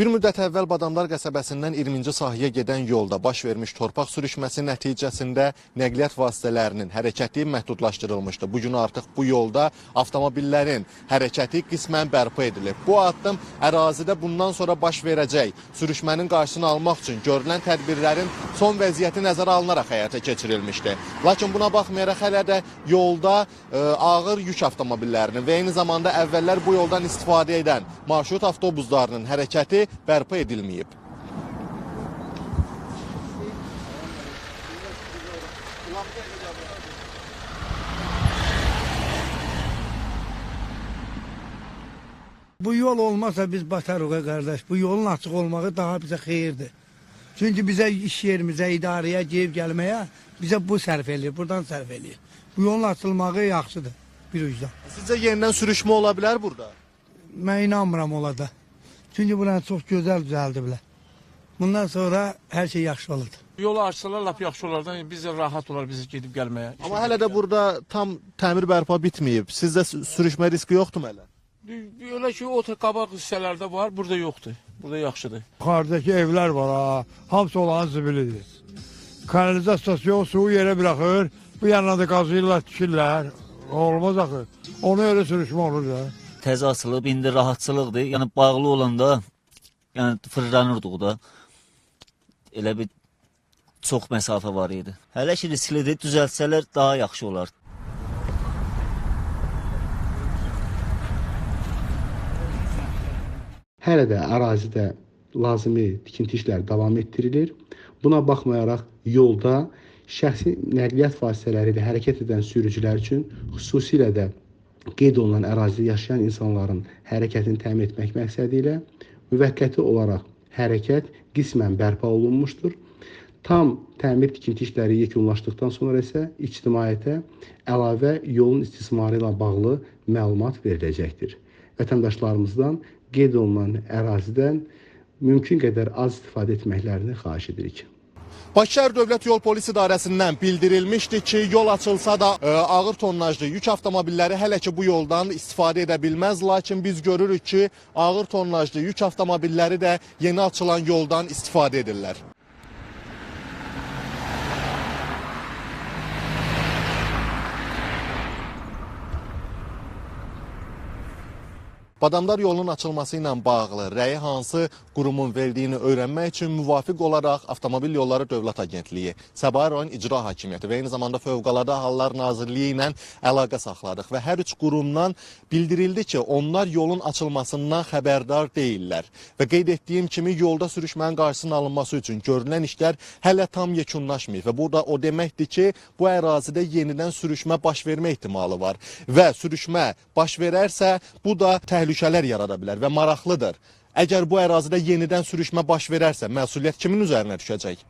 Bir müddət əvvəl Badamlar qəsəbəsindən 20-ci sahəyə gedən yolda baş vermiş torpaq sürüşməsi nəticəsində nəqliyyat vasitələrinin hərəkəti məhdudlaşdırılmışdı. Bu gün artıq bu yolda avtomobillərin hərəkəti qismən bərpa edilib. Bu addım ərazidə bundan sonra baş verəcək sürüşmənin qarşısını almaq üçün görülən tədbirlərin son vəziyyəti nəzərə alınaraq həyata keçirilmişdi. Lakin buna baxmayaraq hələ də yolda e, ağır yük avtomobillərinin və eyni zamanda əvvəllər bu yoldan istifadə edən marşrut avtobuslarının hərəkəti bərpa edilməyib. Bu yol olmasa biz batarıq qardaş. Bu yolun açıq olmağı daha bizə xeyirdir. Çünki bizə iş yerimizə, idarəyə gedib gəlməyə bizə bu sərf eləyir, buradan sərf eləyir. Bu yolun açılmağı yaxşıdır bir ucdan. Sizcə yenidən sürüşmə ola bilər burada? Mən inanmıram ola da. Çünki buranı çox gözəl düzəldiblər. Bundan sonra hər şey yaxşı olur. Yolu açsalar lap yaxşı olardı. Biz də rahat olar biz gedib gəlməyə. Amma hələ də burada tam təmir bərpa bitməyib. Sizdə sü- sürüşmə riski yoxdur hələ? Elə ki o qabaq hissələrdə var, burada yoxdur. Burada yaxşıdır. Yuxarıdakı evler var ha. Hamısı olan zibilidir. Kanalizasyon suyu yere bırakır. Bu yanına da kazıyırlar, tikirlər. Olmaz axı. Ona öyle sürüşme olur ya. Təzə açılıb, indi rahatçılıqdır. Yəni bağlı olanda yəni fırlanırdıq da. Elə bir çox məsafə var idi. Hələ ki risklidir, düzəltsələr daha yaxşı olar. Hələ də ərazidə lazımi tikinti işləri davam etdirilir. Buna baxmayaraq yolda şəxsi nəqliyyat vasitələri ilə hərəkət edən sürücülər üçün xüsusilə də qeyd olunan ərazidə yaşayan insanların hərəkətini təmin etmək məqsədi ilə müvəqqəti olaraq hərəkət qismən bərpa olunmuşdur. Tam təmir tikinti işləri yekunlaşdıqdan sonra isə ictimaiyyətə əlavə yolun istismarı ilə bağlı məlumat veriləcəkdir. Vətəndaşlarımızdan qeyd olunan ərazidən mümkün qədər az istifadə etməklərini xahiş edirik. Bakı şəhər Dövlət Yol Polis İdarəsindən bildirilmişdi ki, yol açılsa da e, ağır tonnajlı yük avtomobilləri hələ ki bu yoldan istifadə edə bilməz, lakin biz görürük ki, ağır tonnajlı yük avtomobilləri də yeni açılan yoldan istifadə edirlər. Badamdar yolunun açılması ilə bağlı rəyi hansı qurumun verdiyini öyrənmək üçün müvafiq olaraq Avtomobil Yolları Dövlət Agentliyi, Səbail rayon İcra Hakimiyyəti və eyni zamanda Fövqəladə Hallar Nazirliyi ilə əlaqə saxladıq və hər üç qurumdan bildirildi ki, onlar yolun açılmasından xəbərdar deyillər və qeyd etdiyim kimi yolda sürüşmənin qarşısının alınması üçün görülən işlər hələ tam yekunlaşmayıb və bu da o deməkdir ki, bu ərazidə yenidən sürüşmə baş vermə ehtimalı var və sürüşmə baş verərsə, bu da təhlükələr yarada bilər və maraqlıdır. Əgər bu ərazidə yenidən sürüşmə baş verərsə, məsuliyyət kimin üzərinə düşəcək?